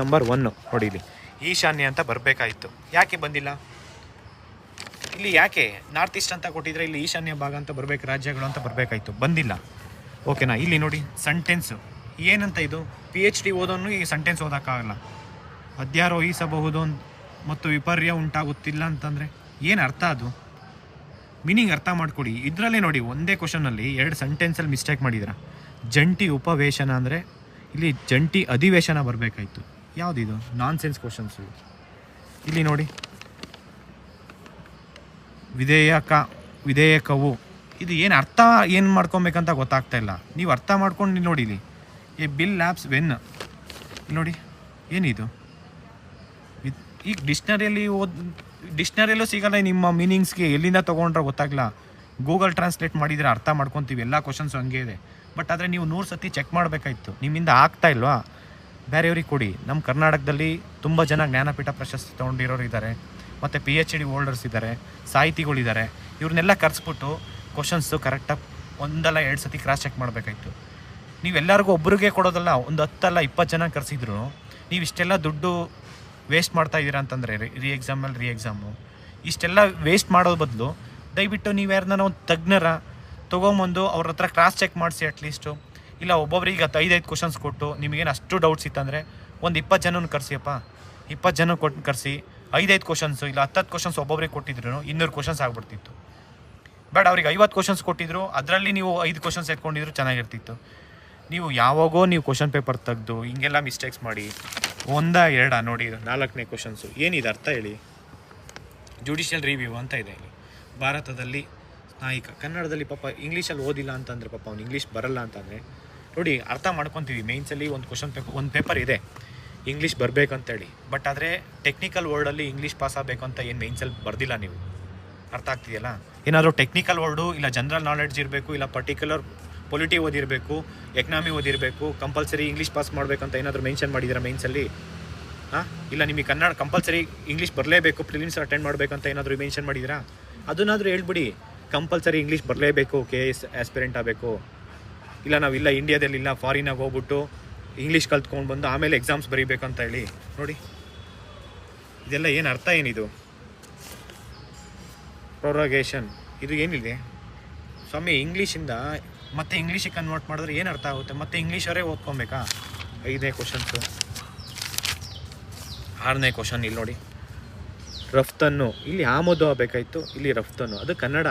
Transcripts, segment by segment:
Number one ನೋಡಿ ಈಶಾನ್ಯ ಅಂತ ಬರಬೇಕಾಯಿತು. ಯಾಕೆ ಬಂದಿಲ್ಲ? ಇಲ್ಲಿ ಯಾಕೆ? ನಾರ್ತ್ ಈಸ್ಟ್ ಅಂತ ಕೊಟ್ಟಿದ್ರೆ ಇಲ್ಲಿ ಈಶಾನ್ಯ ಭಾಗ ಅಂತ ಬರಬೇಕು, ರಾಜ್ಯಗಳು ಅಂತ ಬರಬೇಕಾಯ್ತು. ಬಂದಿಲ್ಲ. ಓಕೆನಾ ಇಲ್ಲಿ ನೋಡಿ ಸೆಂಟೆನ್ಸು ಏನಂತ ಇದು? ಪಿ ಎಚ್ ಡಿ ಓದೋನು ಈ ಸೆಂಟೆನ್ಸ್ ಓದೋಕ್ಕಾಗಲ್ಲ. ಅಧ್ಯಾರೋಹಿಸಬಹುದು ಮತ್ತು ವಿಪರ್ಯ ಉಂಟಾಗುತ್ತಿಲ್ಲ ಅಂತಂದರೆ ಏನು ಅರ್ಥ ಅದು? ಮೀನಿಂಗ್ ಅರ್ಥ ಮಾಡಿಕೊಡಿ. ಇದರಲ್ಲೇ ನೋಡಿ, ಒಂದೇ ಕ್ವಶನಲ್ಲಿ ಎರಡು ಸೆಂಟೆನ್ಸಲ್ಲಿ ಮಿಸ್ಟೇಕ್ ಮಾಡಿದ್ರ. ಜಂಟಿ ಉಪವೇಶನ ಅಂದರೆ ಇಲ್ಲಿ ಜಂಟಿ ಅಧಿವೇಶನ ಬರಬೇಕಾಯ್ತು. ಯಾವುದಿದು ನಾನ್ ಸೆನ್ಸ್ ಕ್ವಶನ್ಸು ಇಲ್ಲಿ ನೋಡಿ. ವಿಧೇಯಕ, ವಿಧೇಯಕವು. ಇದು ಏನು ಅರ್ಥ ಏನು ಮಾಡ್ಕೊಬೇಕಂತ ಗೊತ್ತಾಗ್ತಾ ಇಲ್ಲ. ನೀವು ಅರ್ಥ ಮಾಡ್ಕೊಂಡು ನೋಡಿ ಇಲ್ಲಿ. ಈ ಬಿಲ್ ಆ್ಯಪ್ಸ್ ವೆನ್ ನೋಡಿ. ಏನಿದು? ಈಗ ಡಿಕ್ಷ್ನರಿಯಲ್ಲಿ ಓದ್, ಡಿಕ್ಷ್ನರಿಯಲ್ಲೂ ಸಿಗಲ್ಲ ನಿಮ್ಮ ಮೀನಿಂಗ್ಸ್ಗೆ. ಎಲ್ಲಿಂದ ತೊಗೊಂಡ್ರೆ ಗೊತ್ತಾಗಲ್ಲ ಗೂಗಲ್ ಟ್ರಾನ್ಸ್ಲೇಟ್ ಮಾಡಿದರೆ ಅರ್ಥ ಮಾಡ್ಕೊತೀವಿ. ಎಲ್ಲ ಕ್ವಶನ್ಸ್ ಹಂಗೆ ಇದೆ. ಬಟ್ ಆದರೆ ನೀವು ನೂರು ಸತಿ ಚೆಕ್ ಮಾಡಬೇಕಾಯ್ತು. ನಿಮ್ಮಿಂದ ಆಗ್ತಾ ಇಲ್ವಾ? ಬೇರೆಯವ್ರಿಗೆ ಕೊಡಿ. ನಮ್ಮ ಕರ್ನಾಟಕದಲ್ಲಿ ತುಂಬ ಜನ ಜ್ಞಾನಪೀಠ ಪ್ರಶಸ್ತಿ ತೊಗೊಂಡಿರೋರು ಇದ್ದಾರೆ ಮತ್ತು ಪಿ ಎಚ್ ಡಿ ಹೋಲ್ಡರ್ಸ್ ಇದ್ದಾರೆ ಸಾಹಿತಿಗಳಿದ್ದಾರೆ ಇವ್ರನ್ನೆಲ್ಲ ಕರೆಸ್ಬಿಟ್ಟು ಕ್ವಶನ್ಸು ಕರೆಕ್ಟಾಗಿ ಒಂದಲ್ಲ ಎರಡು ಸತಿ ಕ್ರಾಸ್ ಚೆಕ್ ಮಾಡಬೇಕಾಯ್ತು. ನೀವೆಲ್ಲರಿಗೂ ಒಬ್ರಿಗೆ ಕೊಡೋದಲ್ಲ, ಒಂದು ಹತ್ತಲ್ಲ ಇಪ್ಪತ್ತು ಜನ ಕರೆಸಿದ್ರು, ನೀವು ಇಷ್ಟೆಲ್ಲ ದುಡ್ಡು ವೇಸ್ಟ್ ಮಾಡ್ತಾ ಇದ್ದೀರಾ ಅಂತಂದರೆ ರಿ ಎಕ್ಸಾಮಲ್ಲಿ ರಿ ಎಕ್ಸಾಮು ಇಷ್ಟೆಲ್ಲ ವೇಸ್ಟ್ ಮಾಡೋದು ಬದಲು ದಯವಿಟ್ಟು ನೀವು ಯಾರನ್ನ ಒಂದು ತಜ್ಞರ ತೊಗೊಂಬಂದು ಅವ್ರ ಹತ್ರ ಕ್ರಾಸ್ ಚೆಕ್ ಮಾಡಿಸಿ ಅಟ್ಲೀಸ್ಟು ಇಲ್ಲ ಒಬ್ಬೊಬ್ರಿಗೆ ಹತ್ತು ಐದೈದು ಕ್ವಶನ್ಸ್ ಕೊಟ್ಟು ನಿಮಗೇನು ಅಷ್ಟು ಡೌಟ್ಸ್ ಇತ್ತಂದರೆ ಒಂದು ಇಪ್ಪತ್ತು ಜನನ ಕರೆಸಿಯಪ್ಪ. ಇಪ್ಪತ್ತು ಜನ ಕೊಟ್ಟು ಕರೆಸಿ. ಐದೈದು ಕ್ವಶನ್ಸು ಇಲ್ಲ ಹತ್ತತ್ತು ಕ್ವಶನ್ಸ್ ಒಬ್ಬೊಬ್ರಿಗೆ ಕೊಟ್ಟಿದ್ರು ಇನ್ನೂರು ಕ್ವಶನ್ಸ್ ಆಗ್ಬಿಡ್ತಿತ್ತು. ಬೇಡ ಅವ್ರಿಗೆ ಐವತ್ತು ಕ್ವಶನ್ಸ್ ಕೊಟ್ಟಿದ್ರು, ಅದರಲ್ಲಿ ನೀವು ಐದು ಕ್ವಶನ್ಸ್ ಎತ್ಕೊಂಡಿದ್ರು ಚೆನ್ನಾಗಿರ್ತಿತ್ತು. ನೀವು ಯಾವಾಗೋ ನೀವು ಕ್ವಶನ್ ಪೇಪರ್ ತೆಗೆದು ಹಿಂಗೆಲ್ಲ ಮಿಸ್ಟೇಕ್ಸ್ ಮಾಡಿ, ಒಂದ ಎರಡ ನೋಡಿ, ನಾಲ್ಕನೇ ಕ್ವಶನ್ಸು ಏನಿದೆ ಅರ್ಥ ಹೇಳಿ? ಜುಡಿಷಿಯಲ್ ರಿವ್ಯೂ ಅಂತ ಇದೆ ಭಾರತದಲ್ಲಿ ನಾಯಕ ಕನ್ನಡದಲ್ಲಿ ಪಾಪ ಇಂಗ್ಲೀಷಲ್ಲಿ ಓದಿಲ್ಲ ಅಂತಂದರೆ ಪಾಪ ಅವ್ನು ಇಂಗ್ಲೀಷ್ ಬರಲ್ಲ ಅಂತಂದರೆ, ನೋಡಿ ಅರ್ಥ ಮಾಡ್ಕೊತೀವಿ. ಮೇನ್ಸಲ್ಲಿ ಒಂದು ಕ್ವಶನ್ ಪೇಪರ್ ಒಂದು ಪೇಪರ್ ಇದೆ. ಇಂಗ್ಲೀಷ್ ಬರಬೇಕಂತೇಳಿ. ಬಟ್ ಆದರೆ ಟೆಕ್ನಿಕಲ್ ವರ್ಡಲ್ಲಿ ಇಂಗ್ಲೀಷ್ ಪಾಸ್ ಆಗಬೇಕು ಅಂತ ಏನು ಮೇನ್ಸಲ್ಲಿ ಬರ್ದಿಲ್ಲ ನೀವು? ಅರ್ಥ ಆಗ್ತಿದೆಯಲ್ಲ? ಏನಾದರೂ ಟೆಕ್ನಿಕಲ್ ವರ್ಡು ಇಲ್ಲ ಜನರಲ್ ನಾಲೆಡ್ಜ್ ಇರಬೇಕು, ಇಲ್ಲ ಪರ್ಟಿಕ್ಯುಲರ್ ಪೊಲಿಟಿ ಓದಿರಬೇಕು ಎಕನಾಮಿ ಓದಿರಬೇಕು ಕಂಪಲ್ಸರಿ ಇಂಗ್ಲೀಷ್ ಪಾಸ್ ಮಾಡಬೇಕಂತ ಏನಾದರೂ ಮೆನ್ಷನ್ ಮಾಡಿದ್ದೀರಾ ಮೇನ್ಸಲ್ಲಿ ಹಾಂ? ಇಲ್ಲ ನಿಮಗೆ ಕನ್ನಡ ಕಂಪಲ್ಸರಿ ಇಂಗ್ಲೀಷ್ ಬರಲೇಬೇಕು ಪ್ರಿಲಿಮ್ಸ್ ಅಟೆಂಡ್ ಮಾಡಬೇಕಂತ ಏನಾದರೂ ಮೆನ್ಷನ್ ಮಾಡಿದ್ದೀರಾ ಅದನ್ನಾದರೂ ಹೇಳ್ಬಿಡಿ. ಕಂಪಲ್ಸರಿ ಇಂಗ್ಲೀಷ್ ಬರಲೇಬೇಕು ಕೆ ಎಸ್ ಆಸ್ಪಿರೆಂಟ್ ಆಗಬೇಕು. ಇಲ್ಲ, ನಾವು ಇಲ್ಲ ಇಂಡಿಯಾದಲ್ಲಿ ಇಲ್ಲ ಫಾರಿನಾಗ ಹೋಗ್ಬಿಟ್ಟು ಇಂಗ್ಲೀಷ್ ಕಲ್ತ್ಕೊಂಡು ಬಂದು ಆಮೇಲೆ ಎಕ್ಸಾಮ್ಸ್ ಬರೀಬೇಕಂತ ಹೇಳಿ. ನೋಡಿ. ಇದೆಲ್ಲ ಏನು ಅರ್ಥ ಏನಿದು? ಪ್ರೊರಗೇಷನ್ ಇದು ಏನಿದೆ? ಸ್ವಾಮಿ ಇಂಗ್ಲೀಷಿಂದ ಮತ್ತೆ ಇಂಗ್ಲೀಷಿಗೆ ಕನ್ವರ್ಟ್ ಮಾಡಿದ್ರೆ ಏನು ಅರ್ಥ ಆಗುತ್ತೆ? ಮತ್ತೆ ಇಂಗ್ಲೀಷರೇ ಓದ್ಕೊಬೇಕಾ? ಐದನೇ ಕ್ವಶನ್ಸು ಆರನೇ ಕ್ವಶನ್ ಇಲ್ಲಿ ನೋಡಿ. ರಫ್ತನ್ನು. ಇಲ್ಲಿ ಆಮದು ಆಗಬೇಕಾಯಿತು. ಇಲ್ಲಿ ರಫ್ತನ್ನು. ಅದು ಕನ್ನಡ.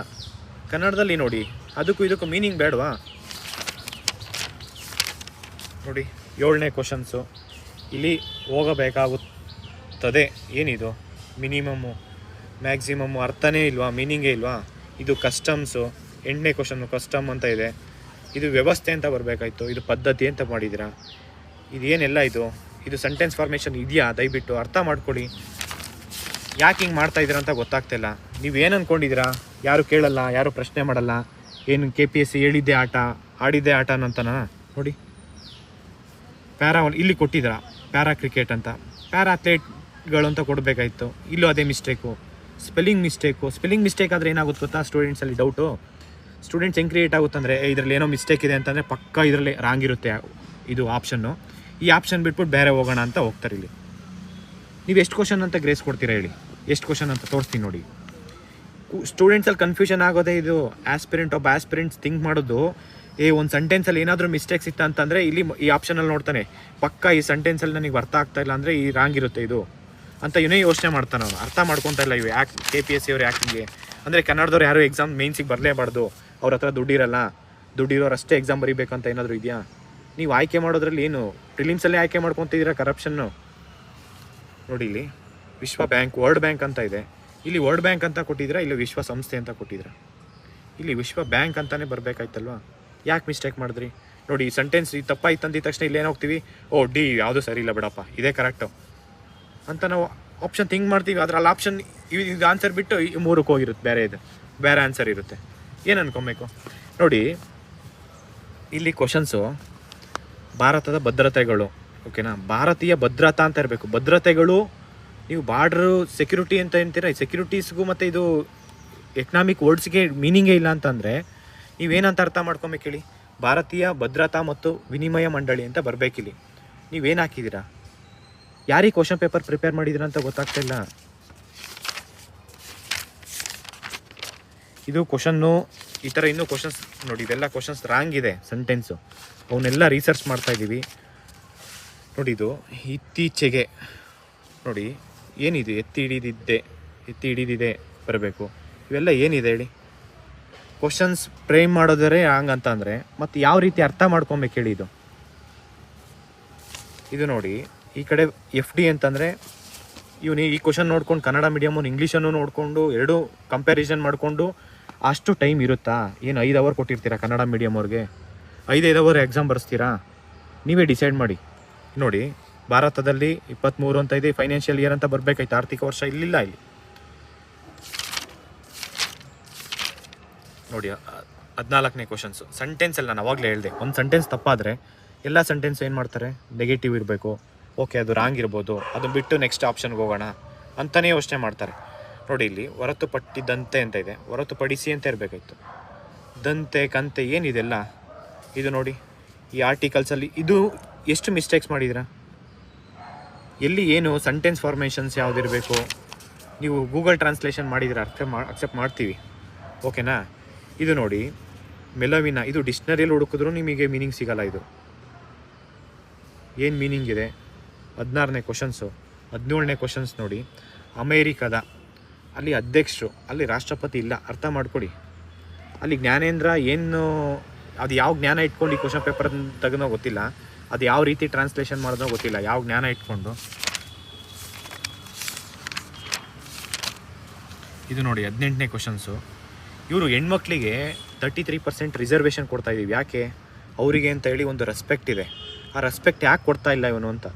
ಕನ್ನಡದಲ್ಲಿ ನೋಡಿ. ಅದಕ್ಕೂ ಇದಕ್ಕೂ ಮೀನಿಂಗ್ ಬೇಡವಾ? ನೋಡಿ, ಏಳನೇ ಕ್ವಶನ್ಸು ಇಲ್ಲಿ ಹೋಗಬೇಕಾಗುತ್ತದೆ. ಏನಿದು? ಮಿನಿಮಮ್ಮು ಮ್ಯಾಕ್ಸಿಮಮ್ಮು ಅರ್ಥನೇ ಇಲ್ವಾ? ಮೀನಿಂಗೇ ಇಲ್ವಾ? ಇದು ಕಸ್ಟಮ್ಸು ಎಂಟನೇ ಕ್ವಶನ್ನು ಕಸ್ಟಮ್ ಅಂತ ಇದೆ. ಇದು ವ್ಯವಸ್ಥೆ ಅಂತ ಬರಬೇಕಾಯ್ತು. ಇದು ಪದ್ಧತಿ ಅಂತ ಮಾಡಿದ್ದೀರಾ? ಇದು ಏನೆಲ್ಲ ಇದು? ಇದು ಸೆಂಟೆನ್ಸ್ ಫಾರ್ಮೇಷನ್ ಇದೆಯಾ? ದಯವಿಟ್ಟು ಅರ್ಥ ಮಾಡ್ಕೊಳ್ಳಿ. ಯಾಕೆ ಹಿಂಗೆ ಮಾಡ್ತಾ ಇದ್ದೀರಾ ಅಂತ ಗೊತ್ತಾಗ್ತಿಲ್ಲ. ನೀವು ಏನು ಅಂದ್ಕೊಂಡಿದ್ದೀರಾ ಯಾರು ಕೇಳಲ್ಲ, ಯಾರು ಪ್ರಶ್ನೆ ಮಾಡಲ್ಲ. ಏನು ಕೆ ಪಿ ಎಸ್ ಸಿ ಹೇಳಿದ್ದೆ ಆಟ, ಆಡಿದ್ದೆ ಆಟ ಅಂತನಾ ನೋಡಿ. ಪ್ಯಾರಾ ಇಲ್ಲಿ ಕೊಟ್ಟಿದ್ದೀರಾ? ಪ್ಯಾರಾ ಕ್ರಿಕೆಟ್ ಅಂತ. ಪ್ಯಾರಾ ಅಥ್ಲೇಟ್ಗಳು ಅಂತ ಕೊಡಬೇಕಾಯ್ತು. ಇಲ್ಲೂ ಅದೇ mistake. Spelling mistake. Spelling mistake ಆದರೆ ಏನಾಗುತ್ತೆ ಗೊತ್ತಾ ಸ್ಟೂಡೆಂಟ್ಸಲ್ಲಿ ಡೌಟು? ಸ್ಟೂಡೆಂಟ್ಸ್ ಹೆಂಗೆ ಕ್ರಿಯೇಟ್ ಆಗುತ್ತಂದರೆ ಇದರಲ್ಲಿ ಏನೋ ಮಿಸ್ಟೇಕ್ ಇದೆ ಅಂತಂದರೆ ಪಕ್ಕ ಇದರಲ್ಲಿ ರಾಂಗ್ ಇರುತ್ತೆ ಇದು ಆಪ್ಷನ್ನು. ಈ ಆಪ್ಷನ್ ಬಿಟ್ಬಿಟ್ಟು ಬೇರೆ ಹೋಗೋಣ ಅಂತ ಹೋಗ್ತಾರೆ ಇಲ್ಲಿ. ನೀವು ಎಷ್ಟು ಕ್ವಶನ್ ಅಂತ ಗ್ರೇಸ್ ಕೊಡ್ತೀರಾ ಹೇಳಿ. ಎಷ್ಟು ಕ್ವಶನ್ ಅಂತ ತೋರಿಸ್ತೀನಿ ನೋಡಿ. ಸ್ಟೂಡೆಂಟ್ಸಲ್ಲಿ ಕನ್ಫ್ಯೂಷನ್ ಆಗೋದೇ ಇದು ಆಸ್ಪಿರೆಂಟ್ ಒಬ್ಬ ಆಸ್ಪಿರೆಂಟ್ಸ್ ಥಿಂಕ್ ಮಾಡೋದು, ಏ, ಒಂದು ಸೆಂಟೆನ್ಸಲ್ಲಿ ಏನಾದರೂ ಮಿಸ್ಟೇಕ್ಸ್ ಇತ್ತ ಅಂತಂದರೆ ಇಲ್ಲಿ ಈ ಆಪ್ಷನಲ್ಲಿ ನೋಡ್ತಾನೆ, ಪಕ್ಕ ಈ ಸೆಂಟೆನ್ಸಲ್ಲಿ ನನಗೆ ಅರ್ಥ ಆಗ್ತಾ ಇಲ್ಲ ಅಂದರೆ ಈ ರಾಂಗ್ ಇರುತ್ತೆ ಇದು ಅಂತ ಇವನೇ ಯೋಚನೆ ಮಾಡ್ತಾನೆ ಅವನು. ಅರ್ಥ ಮಾಡ್ಕೊತಾ ಇಲ್ಲ ಇವು ಯಾಕೆ ಕೆ ಪಿ ಎಸ್ ಸಿ ಅವ್ರು ಯಾಕಿಂಗೆ ಅಂದರೆ ಕನ್ನಡದವ್ರು ಯಾರು ಎಕ್ಸಾಮ್ ಮೇನ್ಸಿಗೆ ಬರಲೇಬಾರ್ದು, ಅವ್ರ ಹತ್ರ ದುಡ್ಡಿರಲ್ಲ ದುಡ್ಡಿರೋರು ಅಷ್ಟೇ ಎಕ್ಸಾಮ್ ಬರೀಬೇಕಂತ ಏನಾದರೂ ಇದೆಯಾ? ನೀವು ಆಯ್ಕೆ ಮಾಡೋದ್ರಲ್ಲಿ ಏನು ಪ್ರಿಲಿಮ್ಸಲ್ಲೇ ಆಯ್ಕೆ ಮಾಡ್ಕೊತಿದ್ದೀರಾ ಕರಪ್ಷನ್ನು ನೋಡಿ ಇಲ್ಲಿ, ವಿಶ್ವ ಬ್ಯಾಂಕ್, ವರ್ಲ್ಡ್ ಬ್ಯಾಂಕ್ ಅಂತ ಇದೆ. ಇಲ್ಲಿ ವರ್ಲ್ಡ್ ಬ್ಯಾಂಕ್ ಅಂತ ಕೊಟ್ಟಿದ್ದೀರಾ, ಇಲ್ಲಿ ವಿಶ್ವ ಸಂಸ್ಥೆ ಅಂತ ಕೊಟ್ಟಿದ್ದೀರಾ? ಇಲ್ಲಿ ವಿಶ್ವ ಬ್ಯಾಂಕ್ ಅಂತಾನೆ ಬರಬೇಕಾಯ್ತಲ್ವಾ? ಯಾಕೆ ಮಿಸ್ಟೇಕ್ ಮಾಡಿದ್ರಿ? ನೋಡಿ, ಈ ಸೆಂಟೆನ್ಸ್ ಈ ತಪ್ಪಾಯ್ತು ಅಂದಿದ ತಕ್ಷಣ ಇಲ್ಲಿ ಏನೋಗ್ತೀವಿ ಓ, ಡಿ, ಯಾವುದು ಸರಿ ಇಲ್ಲ ಬಿಡಪ್ಪ, ಇದೇ ಕರೆಕ್ಟು ಅಂತ ನಾವು ಆಪ್ಷನ್ ಥಿಂಕ್ ಮಾಡ್ತೀವಿ ಅದ್ರಲ್ಲಿ ಆಪ್ಷನ್ ಇದು ಆನ್ಸರ್ ಬಿಟ್ಟು ಈ ಮೂರಕ್ಕೆ ಹೋಗಿರುತ್ತೆ, ಬೇರೆ ಇದು. ಬೇರೆ ಆನ್ಸರ್ ಇರುತ್ತೆ. ಏನು ಅನ್ಕೊಬೇಕು? ನೋಡಿ, ಇಲ್ಲಿ ಕ್ವಶನ್ಸು ಭಾರತದ ಭದ್ರತೆಗಳು. ಓಕೆನಾ? ಭಾರತೀಯ ಭದ್ರತಾ ಅಂತ ಇರಬೇಕು. ಭದ್ರತೆಗಳು, ನೀವು ಬಾರ್ಡ್ರು, ಸೆಕ್ಯೂರಿಟಿ ಅಂತ ಹೇಳ್ತೀರ? ಸೆಕ್ಯೂರಿಟೀಸ್ಗೂ ಮತ್ತು ಇದು ಎಕನಾಮಿಕ್ ವರ್ಡ್ಸ್ಗೆ ಮೀನಿಂಗೇ ಇಲ್ಲ ಅಂತಂದರೆ ನೀವೇನಂತ ಅರ್ಥ ಮಾಡ್ಕೊಬೇಕು ಹೇಳಿ ಭಾರತೀಯ ಭದ್ರತಾ ಮತ್ತು ವಿನಿಮಯ ಮಂಡಳಿ ಅಂತ ಬರಬೇಕಿಲ್ಲಿ ನೀವೇನು ಹಾಕಿದ್ದೀರಾ ಯಾರಿಗೆ ಕ್ವಶನ್ ಪೇಪರ್ ಪ್ರಿಪೇರ್ ಮಾಡಿದ್ರ ಅಂತ ಗೊತ್ತಾಗ್ತಾ ಇಲ್ಲ. ಇದು ಕ್ವಶನ್ನು, ಈ ಥರ ಇನ್ನೂ ಕ್ವಶನ್ಸ್ ನೋಡಿ ಇದೆಲ್ಲ ಕ್ವಶನ್ಸ್ ರಾಂಗ್ ಇದೆ, ಸೆಂಟೆನ್ಸು. ಅವನ್ನೆಲ್ಲ ರಿಸರ್ಚ್ ಮಾಡ್ತಾ ಇದ್ದೀವಿ ನೋಡಿ ಇದು ಇತ್ತೀಚೆಗೆ, ನೋಡಿ, ಏನಿದೆ ಎತ್ತಿ ಹಿಡಿದಿದ್ದೆ, ಎತ್ತಿ ಹಿಡಿದಿದೆ ಬರಬೇಕು. ಇವೆಲ್ಲ ಏನಿದೆ ಹೇಳಿ? ಕ್ವಶನ್ಸ್ ಫ್ರೇಮ್ ಮಾಡೋದರೆ ಹಂಗಂತಂದರೆ ಮತ್ತು ಯಾವ ರೀತಿ ಅರ್ಥ ಮಾಡ್ಕೊಬೇಕು ಹೇಳಿ ಇದು. ಇದು ನೋಡಿ, ಈ ಕಡೆ ಎಫ್ ಡಿ ಅಂತಂದರೆ, ಇವನು ಈ ಕ್ವಶನ್ ನೋಡ್ಕೊಂಡು ಕನ್ನಡ ಮೀಡಿಯಮು ಇಂಗ್ಲೀಷನ್ನು ನೋಡಿಕೊಂಡು ಎರಡು ಕಂಪ್ಯಾರಿಸನ್ ಮಾಡಿಕೊಂಡು ಅಷ್ಟು ಟೈಮ್ ಇರುತ್ತಾ? ಏನು ಐದು ಅವರ್ ಕೊಟ್ಟಿರ್ತೀರಾ ಕನ್ನಡ ಮೀಡಿಯಮ್ ಅವ್ರಿಗೆ? ಐದೈದು ಅವರ್ ಎಕ್ಸಾಮ್ ಬರೆಸ್ತೀರಾ? ನೀವೇ ಡಿಸೈಡ್ ಮಾಡಿ. ನೋಡಿ, ಭಾರತದಲ್ಲಿ ಇಪ್ಪತ್ತ್ಮೂರು ಅಂತ ಇದೆ ಫೈನಾನ್ಷಿಯಲ್ ಇಯರ್ ಅಂತ ಬರಬೇಕಾಯ್ತು, ಆರ್ಥಿಕ ವರ್ಷ ಇಲ್ಲಿಲ್ಲ ಇಲ್ಲಿ. ನೋಡಿ ಹದಿನಾಲ್ಕನೇ ಕ್ವಶನ್ಸು ಸೆಂಟೆನ್ಸಲ್ಲಿ ನಾನು ಅವಾಗಲೇ ಹೇಳಿದೆ. ಒಂದು ಸೆಂಟೆನ್ಸ್ ತಪ್ಪಾದರೆ ಎಲ್ಲ ಸೆಂಟೆನ್ಸ್ ಏನು ಮಾಡ್ತಾರೆ? ನೆಗೆಟಿವ್ ಇರಬೇಕು. ಓಕೆ ಅದು ರಾಂಗ್ ಇರ್ಬೋದು. ಅದು ಬಿಟ್ಟು ನೆಕ್ಸ್ಟ್ ಆಪ್ಷನ್ಗೆ ಹೋಗೋಣ ಅಂತಲೇ ಯೋಚನೆ ಮಾಡ್ತಾರೆ. ನೋಡಿ, ಇಲ್ಲಿ ಹೊರತುಪಟ್ಟಿದ್ದಂತೆ ಅಂತ ಇದೆ. ಹೊರತುಪಡಿಸಿ ಅಂತ ಇರಬೇಕಾಯ್ತು. ದಂತೆ, ಕಂತೆ ಏನಿದೆಲ್ಲ ಇದು ನೋಡಿ, ಈ ಆರ್ಟಿಕಲ್ಸಲ್ಲಿ ಇದು ಎಷ್ಟು ಮಿಸ್ಟೇಕ್ಸ್ ಮಾಡಿದ್ದೀರಾ? ಎಲ್ಲಿ ಏನು ಸೆಂಟೆನ್ಸ್ ಫಾರ್ಮೇಷನ್ಸ್ ಯಾವುದಿರಬೇಕು ನೀವು ಗೂಗಲ್ ಟ್ರಾನ್ಸ್ಲೇಷನ್ ಮಾಡಿದರೆ ಅರ್ಥ ಮಾ ಅಕ್ಸೆಪ್ಟ್ ಮಾಡ್ತೀವಿ. ಓಕೆನಾ ಇದು ನೋಡಿ, ಮೆಲವಿನ, ಇದು ಡಿಕ್ಷ್ನರಿಯಲ್ಲಿ ಹುಡುಕಿದ್ರು ನಿಮಗೆ ಮೀನಿಂಗ್ ಸಿಗಲ್ಲ ಇದು. ಏನು ಮೀನಿಂಗ್ ಇದೆ? ಹದಿನಾರನೇ ಕ್ವಶನ್ಸು ಹದಿನೇಳನೇ ಕ್ವಶನ್ಸ್ ನೋಡಿ. ಅಮೇರಿಕದ, ಅಲ್ಲಿ ಅಧ್ಯಕ್ಷರು, ಅಲ್ಲಿ ರಾಷ್ಟ್ರಪತಿ ಇಲ್ಲ, ಅರ್ಥ ಮಾಡ್ಕೊಡಿ. ಅಲ್ಲಿ ಜ್ಞಾನೇಂದ್ರ ಏನು, ಅದು ಯಾವ ಜ್ಞಾನ ಇಟ್ಕೊಂಡು ಈ ಕ್ವಶನ್ ಪೇಪರ್ ತೆಗೆದೋ ಗೊತ್ತಿಲ್ಲ. ಅದು ಯಾವ ರೀತಿ ಟ್ರಾನ್ಸ್ಲೇಷನ್ ಮಾಡೋದೋ ಗೊತ್ತಿಲ್ಲ. ಯಾವ ಜ್ಞಾನ ಇಟ್ಕೊಂಡು. ಇದು ನೋಡಿ ಹದಿನೆಂಟನೇ ಕ್ವಶನ್ಸು ಇವರು ಹೆಣ್ಮಕ್ಳಿಗೆ ತರ್ಟಿ ತ್ರೀ ಪರ್ಸೆಂಟ್ ರಿಸರ್ವೇಷನ್ ಕೊಡ್ತಾ ಇದ್ದೀವಿ. ಯಾಕೆ? ಅವರಿಗೆ ಅಂತ ಹೇಳಿ ಒಂದು ರೆಸ್ಪೆಕ್ಟ್ ಇದೆ. ಆ ರೆಸ್ಪೆಕ್ಟ್ ಯಾಕೆ ಕೊಡ್ತಾ ಇಲ್ಲ ಇವನು ಅಂತ?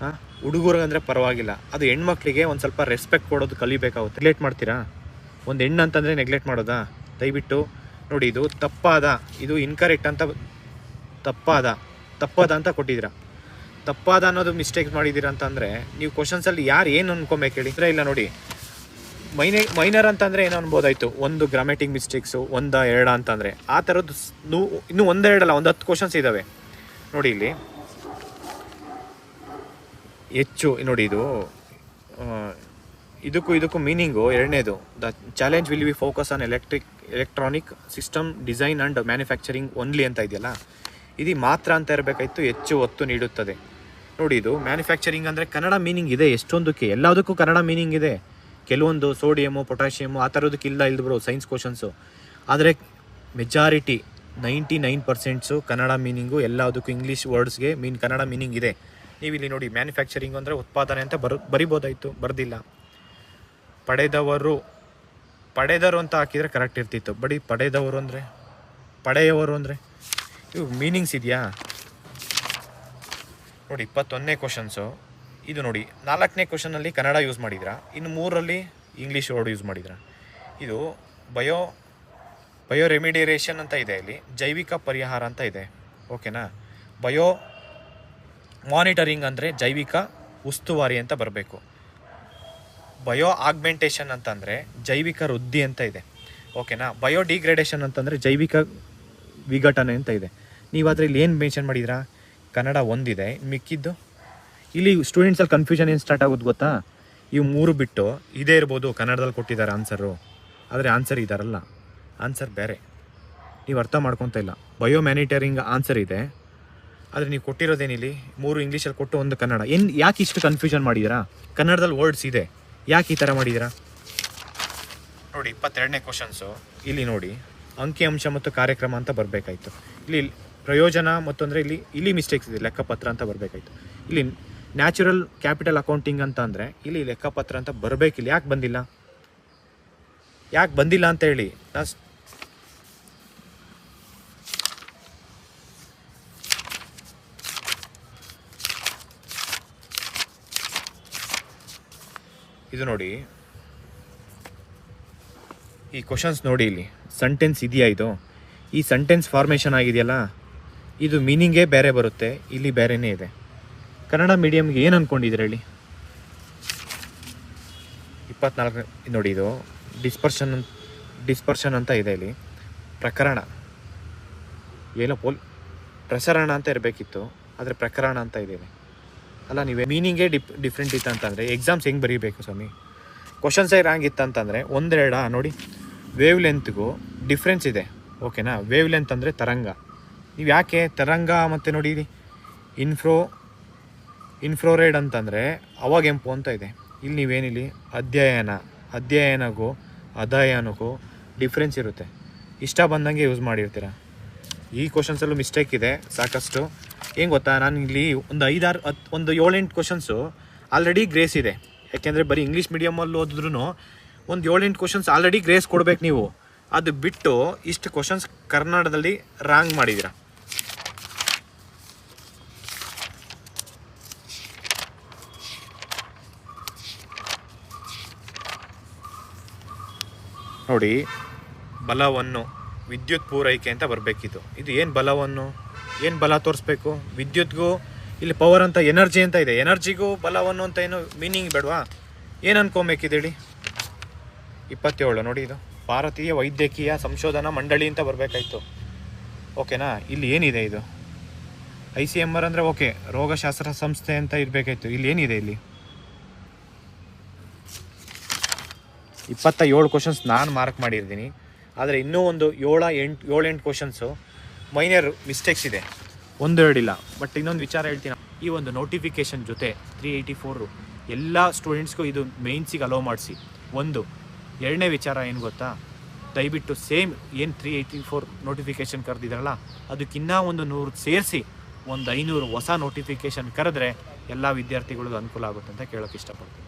ಹಾಂ ಹುಡುಗರಿಗಂದರೆ ಪರವಾಗಿಲ್ಲ. ಅದು ಹೆಣ್ಮಕ್ಳಿಗೆ ಒಂದು ಸ್ವಲ್ಪ ರೆಸ್ಪೆಕ್ಟ್ ಕೊಡೋದು ಕಲಿಬೇಕಾಗುತ್ತೆ. ನೆಗ್ಲೆಕ್ಟ್ ಮಾಡ್ತೀರಾ? ಒಂದು ಹೆಣ್ಣು ಅಂತಂದರೆ ನೆಗ್ಲೆಕ್ಟ್ ಮಾಡೋದಾ? ದಯವಿಟ್ಟು ನೋಡಿ, ಇದು ತಪ್ಪಾದ. ಇದು ಇನ್ಕರೆಕ್ಟ್ ಅಂತ ತಪ್ಪಾದ. ತಪ್ಪಾದ ಅಂತ ಕೊಟ್ಟಿದ್ದೀರಾ? ತಪ್ಪಾದ ಅನ್ನೋದು ಮಿಸ್ಟೇಕ್ ಮಾಡಿದ್ದೀರಾ ಅಂತಂದರೆ, ನೀವು ಕ್ವಶನ್ಸಲ್ಲಿ ಯಾರು ಏನು ಅನ್ಕೊಬೇಕು ಹೇಳಿ? ಇಲ್ಲ ನೋಡಿ. ಮೈನೇ ಮೈನರ್ ಅಂತಂದರೆ ಏನು ಅನ್ಬೋದಾಯಿತು? ಒಂದು ಗ್ರಾಮೆಟಿಕ್ ಮಿಸ್ಟೇಕ್ಸು ಒಂದ, ಎರಡ ಅಂತಂದರೆ. ಆ ಥರದ್ದು ನೂ, ಇನ್ನೂ ಒಂದೆರಡಲ್ಲ ಒಂದು ಹತ್ತು ಕ್ವಶನ್ಸ್ ಇದ್ದಾವೆ ನೋಡಿ ಇಲ್ಲಿ. ಹೆಚ್ಚು, ನೋಡಿ ಇದು. ಇದಕ್ಕೂ ಇದಕ್ಕೂ ಮೀನಿಂಗು ಎರಡನೇದು. The challenge will be focus on electric electronic system design and manufacturing only ಅಂತ ಇದೆಯಲ್ಲ? ಇದು ಮಾತ್ರ ಅಂತ ಇರಬೇಕಾಯ್ತು ಹೆಚ್ಚು ಒತ್ತು ನೀಡುತ್ತದೆ. ನೋಡಿ ಇದು ಮ್ಯಾನುಫ್ಯಾಕ್ಚರಿಂಗ್ ಅಂದರೆ ಕನ್ನಡ ಮೀನಿಂಗ್ ಇದೆ ಎಷ್ಟೊಂದಕ್ಕೆ. ಎಲ್ಲದಕ್ಕೂ ಕನ್ನಡ ಮೀನಿಂಗ್ ಇದೆ. ಕೆಲವೊಂದು ಸೋಡಿಯಮು ಪೊಟ್ಯಾಷಿಯಮು ಆ ಥರದಕ್ಕೆ ಇಲ್ಲ ಸೈನ್ಸ್ ಕ್ವಶನ್ಸು ಆದರೆ majority ninety nine percents Kannada meaning ಎಲ್ಲದಕ್ಕೂ ಇಂಗ್ಲೀಷ್ ವರ್ಡ್ಸ್ಗೆ ಮೀನ್ ಕನ್ನಡ ಮೀನಿಂಗ್ ಇದೆ. ನೀವಿಲ್ಲಿ ನೋಡಿ ಮ್ಯಾನುಫ್ಯಾಕ್ಚರಿಂಗ್ ಅಂದರೆ ಉತ್ಪಾದನೆ ಅಂತ ಬರ್, ಬರಿಬೋದಾಯಿತು, ಬರೆದಿಲ್ಲ. ಪಡೆದವರು, ಪಡೆದರು ಅಂತ ಹಾಕಿದರೆ ಕರೆಕ್ಟ್ ಇರ್ತಿತ್ತು. ಬಡಿ ಪಡೆದವರು ಅಂದರೆ, ಪಡೆಯವರು ಅಂದರೆ? ಇವು ಮೀನಿಂಗ್ಸ್ ಇದೆಯಾ? ನೋಡಿ, ಇಪ್ಪತ್ತೊಂದನೇ ಕ್ವಶನ್ಸು ಇದು ನೋಡಿ, ನಾಲ್ಕನೇ ಕ್ವಶನಲ್ಲಿ ಕನ್ನಡ ಯೂಸ್ ಮಾಡಿದ್ರಾ? ಇನ್ನು ಮೂರರಲ್ಲಿ ಇಂಗ್ಲೀಷ್ ವರ್ಡ್ ಯೂಸ್ ಮಾಡಿದ್ರಾ? ಇದು ಬಯೋ ಬಯೋ ರೆಮಿಡಿರೇಷನ್ ಅಂತ ಇದೆ ಇಲ್ಲಿ. ಜೈವಿಕ ಪರಿಹಾರ ಅಂತ ಇದೆ. ಓಕೆನಾ ಬಯೋ ಮಾನಿಟರಿಂಗ್ ಅಂದರೆ ಜೈವಿಕ ಉಸ್ತುವಾರಿ ಅಂತ ಬರಬೇಕು. ಬಯೋ ಆಗ್ಮೆಂಟೇಷನ್ ಅಂತಂದರೆ ಜೈವಿಕ ವೃದ್ಧಿ ಅಂತ ಇದೆ. ಓಕೆನಾ ಬಯೋ ಡಿಗ್ರೇಡೇಷನ್ ಅಂತಂದರೆ ಜೈವಿಕ ವಿಘಟನೆ ಅಂತ ಇದೆ. ನೀವು ಅದ್ರಲ್ಲಿ ಏನು ಮೆನ್ಷನ್ ಮಾಡಿದಿರಾ? ಕನ್ನಡ ಒಂದಿದೆ, ಮಿಕ್ಕಿದ್ದು? ಇಲ್ಲಿ ಸ್ಟೂಡೆಂಟ್ಸಲ್ಲಿ ಕನ್ಫ್ಯೂಷನ್ ಏನು ಸ್ಟಾರ್ಟ್ ಆಗೋದು ಗೊತ್ತಾ? ಇವು ಮೂರು ಬಿಟ್ಟು ಇದೇ ಇರ್ಬೋದು ಕನ್ನಡದಲ್ಲಿ ಕೊಟ್ಟಿದ್ದಾರೆ ಆನ್ಸರು ಆದರೆ ಆನ್ಸರ್ ಇದಾರಲ್ಲ. ಆನ್ಸರ್ ಬೇರೆ. ನೀವು ಅರ್ಥ ಮಾಡ್ಕೊತ ಇಲ್ಲ. ಬಯೋ ಮ್ಯಾನಿಟರಿಂಗ್ ಆನ್ಸರ್ ಇದೆ. ಆದರೆ ನೀವು ಕೊಟ್ಟಿರೋದೇನಿಲ್ಲಿ? ಮೂರು ಇಂಗ್ಲೀಷಲ್ಲಿ ಕೊಟ್ಟು ಒಂದು ಕನ್ನಡ. ಏನು, ಯಾಕೆ ಇಷ್ಟು ಕನ್ಫ್ಯೂಷನ್ ಮಾಡಿದ್ದೀರಾ? ಕನ್ನಡದಲ್ಲಿ ವರ್ಡ್ಸ್ ಇದೆ. ಯಾಕೆ ಈ ಥರ ಮಾಡಿದ್ದೀರಾ? ನೋಡಿ, ಇಪ್ಪತ್ತೆರಡನೇ ಕ್ವಶನ್ಸು ಇಲ್ಲಿ ನೋಡಿ ಅಂಕಿಅಂಶ ಮತ್ತು ಕಾರ್ಯಕ್ರಮ ಅಂತ ಬರಬೇಕಾಯಿತು. ಇಲ್ಲಿ ಪ್ರಯೋಜನ ಮತ್ತು ಅಂದರೆ ಇಲ್ಲಿ ಇಲ್ಲಿ ಮಿಸ್ಟೇಕ್ಸ್ ಇದೆ, ಲೆಕ್ಕಪತ್ರ ಅಂತ ಬರಬೇಕಾಯ್ತು. ಇಲ್ಲಿ ನ್ಯಾಚುರಲ್ ಕ್ಯಾಪಿಟಲ್ ಅಕೌಂಟಿಂಗ್ ಅಂತ ಅಂದರೆ ಇಲ್ಲಿ ಲೆಕ್ಕಪತ್ರ ಅಂತ ಬರಬೇಕಿಲ್ಲ. ಯಾಕೆ ಬಂದಿಲ್ಲ? ಯಾಕೆ ಬಂದಿಲ್ಲ ಅಂತ ಹೇಳಿ. ನಾ ಇದು ನೋಡಿ. ಈ ಕ್ವಶನ್ಸ್ ನೋಡಿ ಇಲ್ಲಿ. ಸೆಂಟೆನ್ಸ್ ಇದೆಯಾ ಇದು? ಈ ಸೆಂಟೆನ್ಸ್ ಫಾರ್ಮೇಷನ್ ಆಗಿದೆಯಲ್ಲ? ಇದು ಮೀನಿಂಗೇ ಬೇರೆ ಬರುತ್ತೆ, ಇಲ್ಲಿ ಬೇರೆನೇ ಇದೆ. ಕನ್ನಡ ಮೀಡಿಯಮ್ಗೆ ಏನು ಅಂದ್ಕೊಂಡಿದ್ದೀರ ಹೇಳಿ? ಇಪ್ಪತ್ನಾಲ್ಕು, ನೋಡಿ ಇದು ಡಿಸ್ಪರ್ಷನ್ ಡಿಸ್ಪರ್ಷನ್ ಅಂತ ಇದೆ ಇಲ್ಲಿ. ಪ್ರಕರಣ. ಏನೋ ಪೋಲ್, ಪ್ರಸರಣ ಅಂತ ಇರಬೇಕಿತ್ತು, ಆದರೆ ಪ್ರಕರಣ ಅಂತ ಇದೆ ಅಲ್ಲ, ನೀವೇ ಮೀನಿಂಗೇ ಡಿಪ್ ಡಿಫ್ರೆಂಟ್ ಇತ್ತು ಅಂತಂದರೆ ಎಕ್ಸಾಮ್ಸ್ ಹೆಂಗೆ ಬರೀಬೇಕು ಸ್ವಾಮಿ? ಕ್ವಶನ್ಸೇ ರಾಂಗ್ ಇತ್ತಂತಂದರೆ ಒಂದೆರಡ, ನೋಡಿ ವೇವ್ ಲೆಂತ್ಗೂ ಡಿಫ್ರೆನ್ಸ್ ಇದೆ. ಓಕೆನಾ ವೇವ್ ಲೆಂತ್ ಅಂದರೆ ತರಂಗ. ನೀವು ಯಾಕೆ ತರಂಗ ಮತ್ತು ನೋಡಿ ಇನ್ಫ್ರೋ ಇನ್ಫ್ರೋರೆಡ್ ಅಂತಂದರೆ ಅವಾಗೆಂಪು ಅಂತ ಇದೆ. ಇಲ್ಲಿ ನೀವೇನಿಲ್ಲಿ? ಅಧ್ಯಯನ, ಅಧ್ಯಯನಗೂ ಅಧ್ಯಯನಕ್ಕೂ ಡಿಫ್ರೆನ್ಸ್ ಇರುತ್ತೆ. ಇಷ್ಟ ಬಂದಂಗೆ ಯೂಸ್ ಮಾಡಿರ್ತೀರ. ಈ ಕ್ವಶನ್ಸಲ್ಲೂ ಮಿಸ್ಟೇಕ್ ಇದೆ, ಸಾಕಷ್ಟು. ಏನು ಗೊತ್ತಾ? ನಾನು ಇಲ್ಲಿ ಒಂದು ಐದಾರು ಹತ್ತು ಒಂದು ಏಳೆಂಟು ಕ್ವಶನ್ಸು ಆಲ್ರೆಡಿ ಗ್ರೇಸ್ ಇದೆ. ಯಾಕೆಂದರೆ ಬರೀ ಇಂಗ್ಲೀಷ್ ಮೀಡಿಯಮಲ್ಲಿ ಓದಿದ್ರು ಒಂದು ಏಳೆಂಟು ಕ್ವಶನ್ಸ್ ಆಲ್ರೆಡಿ ಗ್ರೇಸ್ ಕೊಡ್ಬೇಕು ನೀವು. ಅದು ಬಿಟ್ಟು ಇಷ್ಟು ಕ್ವಶನ್ಸ್ ಕನ್ನಡದಲ್ಲಿ ರಾಂಗ್ ಮಾಡಿದ್ದೀರಾ ನೋಡಿ ಬಲವನ್ನು, ವಿದ್ಯುತ್ ಪೂರೈಕೆ ಅಂತ ಬರಬೇಕಿತ್ತು. ಇದು ಏನು ಬಲವನ್ನು? ಏನು ಬಲ ತೋರಿಸ್ಬೇಕು? ವಿದ್ಯುತ್ಗೂ ಇಲ್ಲಿ ಪವರ್ ಅಂತ ಎನರ್ಜಿ ಅಂತ ಇದೆ. ಎನರ್ಜಿಗೂ ಬಲವನ್ನು ಅಂತ ಏನು ಮೀನಿಂಗ್ ಬೇಡವಾ? ಏನು ಅನ್ಕೊಬೇಕಿದೆ ಹೇಳಿ ಇಪ್ಪತ್ತೇಳು ನೋಡಿ ಇದು. ಭಾರತೀಯ ವೈದ್ಯಕೀಯ ಸಂಶೋಧನಾ ಮಂಡಳಿ ಅಂತ ಬರಬೇಕಾಯ್ತು. ಓಕೆನಾ? ಇಲ್ಲಿ ಏನಿದೆ ಇದು? ಐ ಸಿ ಎಂ ಆರ್ ಅಂದರೆ ಓಕೆ. ರೋಗಶಾಸ್ತ್ರ ಸಂಸ್ಥೆ ಅಂತ ಇರಬೇಕಾಯ್ತು. ಇಲ್ಲಿ ಏನಿದೆ ಇಲ್ಲಿ? ಇಪ್ಪತ್ತ ಏಳು ಕ್ವಶನ್ಸ್ ನಾನು ಮಾರ್ಕ್ ಮಾಡಿರ್ತೀನಿ. ಆದರೆ ಇನ್ನೂ ಒಂದು ಏಳ ಎಂಟು, ಏಳೆಂಟು ಕ್ವಶನ್ಸು ಮೈನರ್ ಮಿಸ್ಟೇಕ್ಸ್ ಇದೆ. ಒಂದೆರಡಿಲ್ಲ ಬಟ್ ಇನ್ನೊಂದು ವಿಚಾರ ಹೇಳ್ತೀನಿ ಈ ಒಂದು ನೋಟಿಫಿಕೇಷನ್ ಜೊತೆ ತ್ರೀ ಏಯ್ಟಿ ಫೋರು ಎಲ್ಲ ಸ್ಟೂಡೆಂಟ್ಸ್ಗೂ ಇದು ಮೇನ್ಸಿಗೆ ಅಲೋ ಮಾಡಿಸಿ. ಒಂದು, ಎರಡನೇ ವಿಚಾರ ಏನು ಗೊತ್ತಾ? ದಯವಿಟ್ಟು ಸೇಮ್ ಏನು ತ್ರೀ ಏಯ್ಟಿ ಫೋರ್ ನೋಟಿಫಿಕೇಷನ್ ಕರೆದಿದ್ರಲ್ಲ, ಅದಕ್ಕಿನ್ನ ಒಂದು ನೂರು ಸೇರಿಸಿ ಒಂದು ಐನೂರು ಹೊಸ ನೋಟಿಫಿಕೇಷನ್ ಕರೆದ್ರೆ ಎಲ್ಲ ವಿದ್ಯಾರ್ಥಿಗಳಿಗೂ ಅನುಕೂಲ ಆಗುತ್ತೆ ಅಂತ ಕೇಳೋಕ್ಕೆ ಇಷ್ಟಪಡ್ತೀನಿ.